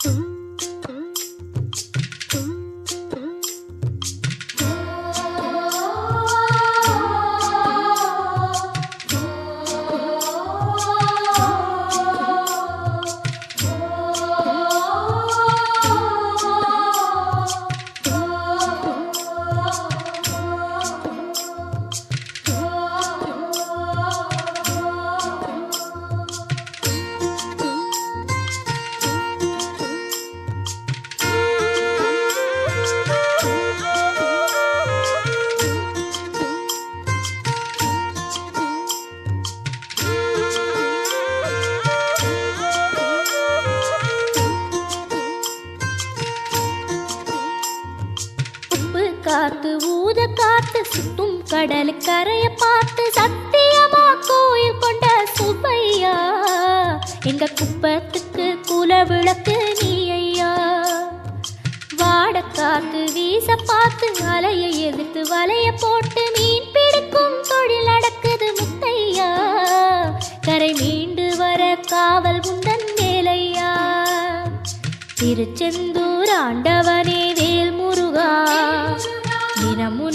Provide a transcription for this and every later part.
உப்பு சுத்தும் கடல் கரைய பார்த்து சத்தியமா கோயில் கொண்ட சுப்பையா? எங்க குப்பத்துக்கு குல விளக்கு நீ ஐயா வாடக்காக்கு வீச பார்த்து அலைய எதிர்த்து வலைய போட்டு மீன் பிடிக்கும் தொழில் நடக்குது முத்தையா? கரை மீண்டு வர காவல் உந்தன் வேலையா? திருச்செந்தூர் ஆண்டவனே வேல் முருகா தினம்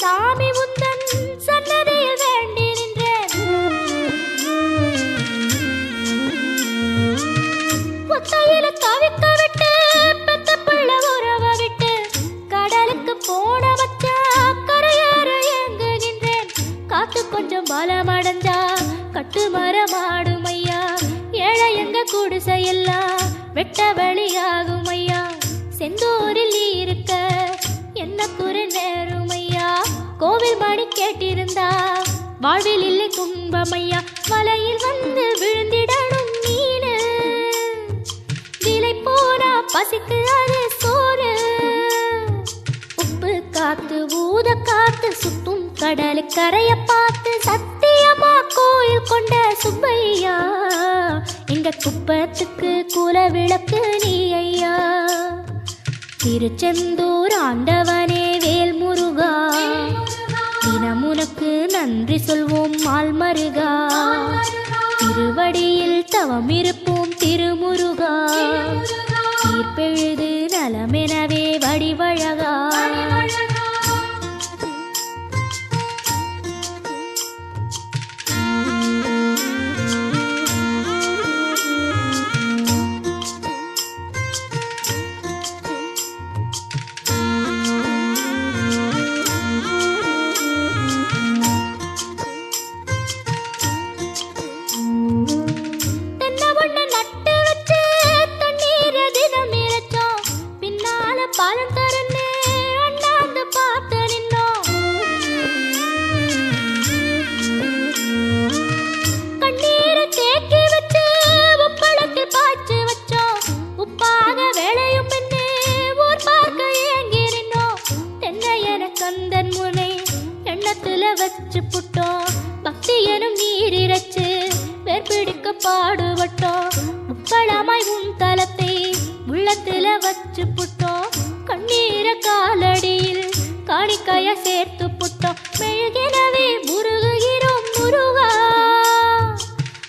சாமி உந்தன் சன்னதியில் வேண்டி நின்றேன் ஒத்தையில தவிக்க விட்டு பெத்த பிள்ளை உறவ விட்டு கடலுக்கு போன வச்ச கரையேற இயங்குகின்றேன் காத்து கொஞ்சம் பலமடைஞ்சா கட்டு மரமாடும் ஐயா. ஏழை எங்க குடிசையெல்லாம் வெட்ட வழியாகும் ஐயா. செந்து மணி கேட்டிருந்தா. வாழ்வில் இல்லை துன்பம் மலையில் வந்து விழுந்திடணும் மீன் விலை போனா பசிக்கு அது சோறு. உப்பு காத்து ஊத காத்து சுத்தும் கடலு கரைய பார்த்து சத்தியமா கோயில் கொண்ட சுப்பையா. எங்க குப்பத்துக்கு குல விளக்கு நீ ஐயா. திருச்செந்தூர் ஆண்டவனே வேல் முருகா தினம் உனக்கு நன்றி சொல்வோம் மால்மருகா திருவடியில் தவம் இருப்போம் திருமுருகா. தீர்ப்பெழுது நலமெனவே வடிவழகா. வச்சு புட்டோம். பக்தி எனும் நீர் இறைச்சு வேர்பிடிக்க பாடுபட்டோம். முப்பளமாய் உன் தலத்தை உள்ளத்துல வச்சு புட்டோம். கண்ணீர காலடியில் காணிக்கைய சேர்த்து புட்டோம். மெழுகினவே முருகுகிறோம் முருகா.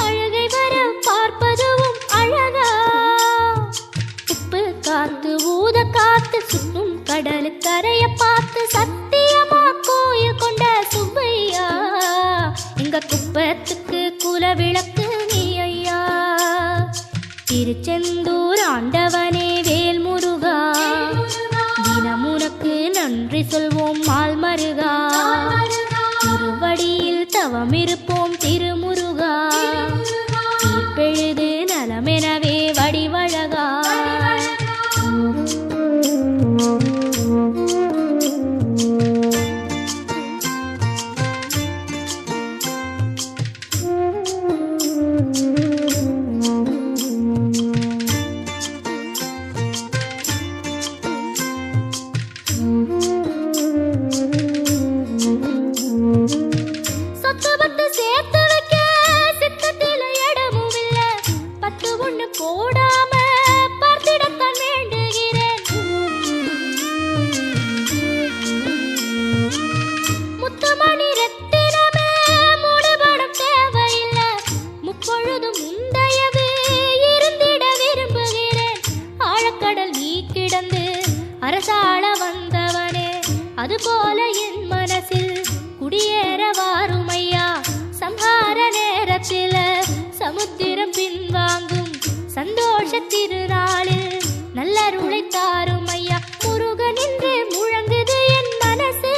அழகை வர பார்ப்பதுவும் அழகா. உப்பு காத்து ஊத காத்து சுத்தும் கடலுக்கரைய கரைய குடியேற வாருமையா? சம்ஹார நேரத்தில் சமுத்திரம் பின்வாங்கும் சந்தோஷ திருநாளில் நல்லருளை தாரும் ஐயா முருகன் என்று முழங்குது என் மனசு.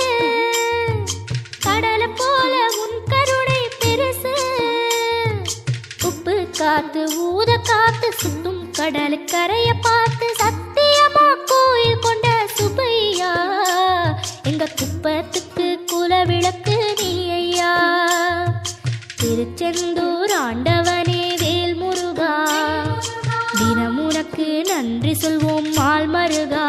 கடலை போல உன் கருணை பெருசு. உப்பு காத்து ஊத காத்து சுத்தும் கடலு கரைய திருச்செந்தூர் ஆண்டவனே வேல் முருகா தினமுனக்கு நன்றி சொல்வோம் மால் மருகா